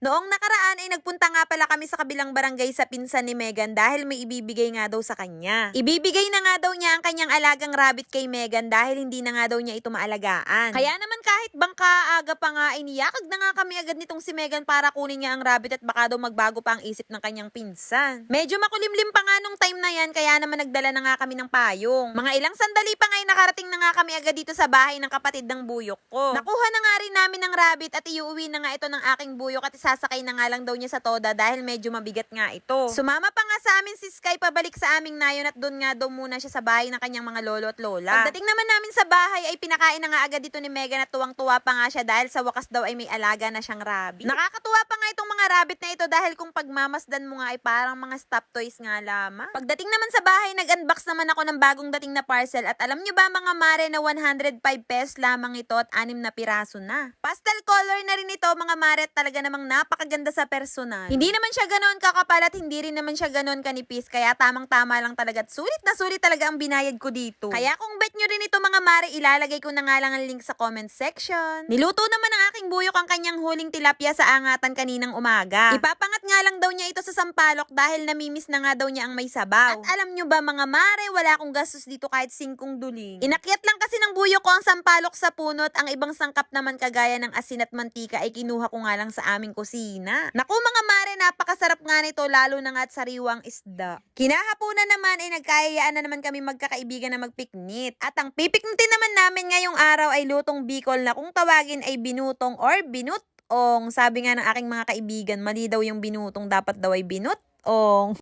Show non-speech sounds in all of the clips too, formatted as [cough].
Noong nakaraan ay nagpunta nga pala kami sa kabilang barangay sa pinsan ni Megan dahil may ibibigay nga daw sa kanya. Ibibigay na nga daw niya ang kanyang alagang rabbit kay Megan dahil hindi na nga daw niya ito maalagaan. Kaya naman kahit bangka aga pa nga ay niyakag na nga kami agad nitong si Megan para kunin niya ang rabbit at baka daw magbago pa ang isip ng kanyang pinsan. Medyo makulimlim pa nga nung time na yan kaya naman nagdala na nga kami ng payong. Mga ilang sandali pa nga ay nakarating na nga kami agad dito sa bahay ng kapatid ng buyok ko. Nakuha na nga rin namin ng rabbit at iuwi na nga ito ng aking buyok at isasakay na nga lang daw niya sa toda dahil medyo mabigat nga ito. Sumama pa nga sa amin si Sky pabalik sa aming nayon at doon nga daw muna siya sa bahay ng kanyang mga lolo at lola. Pagdating naman namin sa bahay ay pinakain na nga agad dito ni Megan at tuwang-tuwa pa nga siya dahil sa wakas daw ay may alaga na siyang rabbit. Nakakatuwa pa nga itong mga rabbit na ito dahil kung pagmamasdan mo nga ay parang mga stop toys nga lamang. Pagdating naman sa bahay, nag-unbox naman ako ng bagong dating na parcel at alam nyo ba mga mare na 105 pesos lamang ito at anim na piraso na. Pastel color na rin ito mga mare at talaga namang napakaganda sa personal. Hindi naman siya ganoon kakapal at hindi rin naman siya ganoon kanipis kaya tamang-tama lang talaga at sulit na sulit talaga ang binayad ko dito. Kaya kung bet nyo rin ito mga mare, ilalagay ko na nga lang ang link sa comment section. Niluto naman ng aking buyok ang kanyang huling tilapia sa angatan kaninang umaga. Ipapangat nga lang daw niya ito sa sampalok dahil namimiss na nga daw niya ang may sabaw. At alam nyo ba mga mare, wala akong gastos dito kahit singkong duling. Inakyat lang kasi ng buyok ko ang sampalok sa puno at ang ibang sangkap naman kagaya ng asin at mantika ay kinuha ko nga lang sa aming kusina. Naku mga mare, napakasarap nga nito lalo na nga at sariwang isda. Kinahapunan naman ay nagkayayaan na naman kami magkakaibigan na magpiknit. At ang pipiknitin naman namin ngayong araw ay lutong bicol na kung tawagin ay binutong or binutong. Sabi nga ng aking mga kaibigan, mali daw yung binutong, dapat daw ay binutong.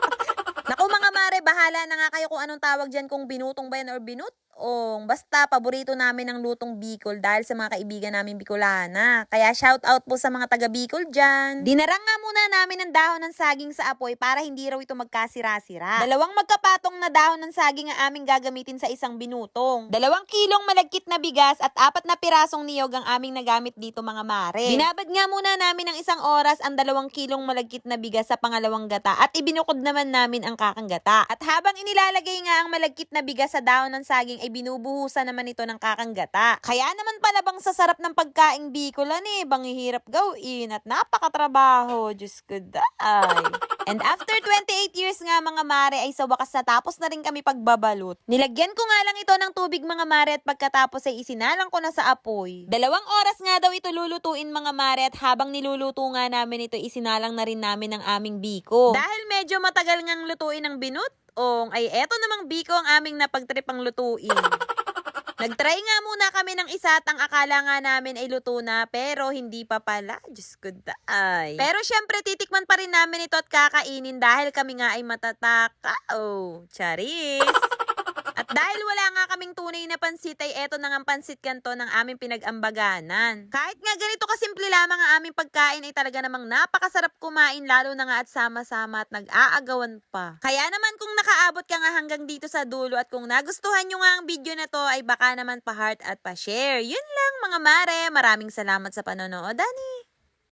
[laughs] Naku mga mare, bahala na nga kayo kung anong tawag dyan, kung binutong ba yan or binut. Ong, basta paborito namin ang lutong Bicol dahil sa mga kaibigan namin Bicolana. Kaya shout out po sa mga taga Bicol dyan. Dinarang nga muna namin ang dahon ng saging sa apoy para hindi raw ito magkasira-sira. Dalawang magkapatong na dahon ng saging ang aming gagamitin sa isang binutong. Dalawang kilong malagkit na bigas at apat na pirasong niyog ang aming nagamit dito mga mare. Binabad nga muna namin ng isang oras ang dalawang kilong malagkit na bigas sa pangalawang gata at ibinukod naman namin ang kakang gata. At habang inilalagay nga ang malagkit na bigas sa dahon ng saging ay binubuhusan naman ito ng kakang gata. Kaya naman pala bang sa sarap ng pagkaing Bicolan eh, bang hihirap gawin at napakatrabaho. Diyos ko day. And after 28 years nga mga mare ay sa wakas natapos na rin kami pagbabalot. Nilagyan ko nga lang ito ng tubig mga mare at pagkatapos ay isinalang ko na sa apoy. Dalawang oras nga daw ito lulutuin mga mare at habang niluluto nga namin ito isinalang na rin namin ang aming biko. Dahil medyo matagal ngang lutuin ang binut, ong ay eto namang biko ang aming napagtripang lutuin. [laughs] Nagtry nga muna kami ng isa at ang akala nga namin ay luto na pero hindi pa pala. Diyos ko day. Pero syempre titikman pa rin namin ito at kakainin dahil kami nga ay matataka. Oh, charis. Dahil wala nga kaming tunay na pansit ay eto na nga pansit kanto ng aming pinag-ambaganan. Kahit nga ganito kasimple lamang ang aming pagkain ay talaga namang napakasarap kumain lalo na nga at sama-sama at nag-aagawan pa. Kaya naman kung nakaabot ka nga hanggang dito sa dulo at kung nagustuhan nyo nga ang video na to ay baka naman pa-heart at pa-share. Yun lang mga mare. Maraming salamat sa panonood, Dani.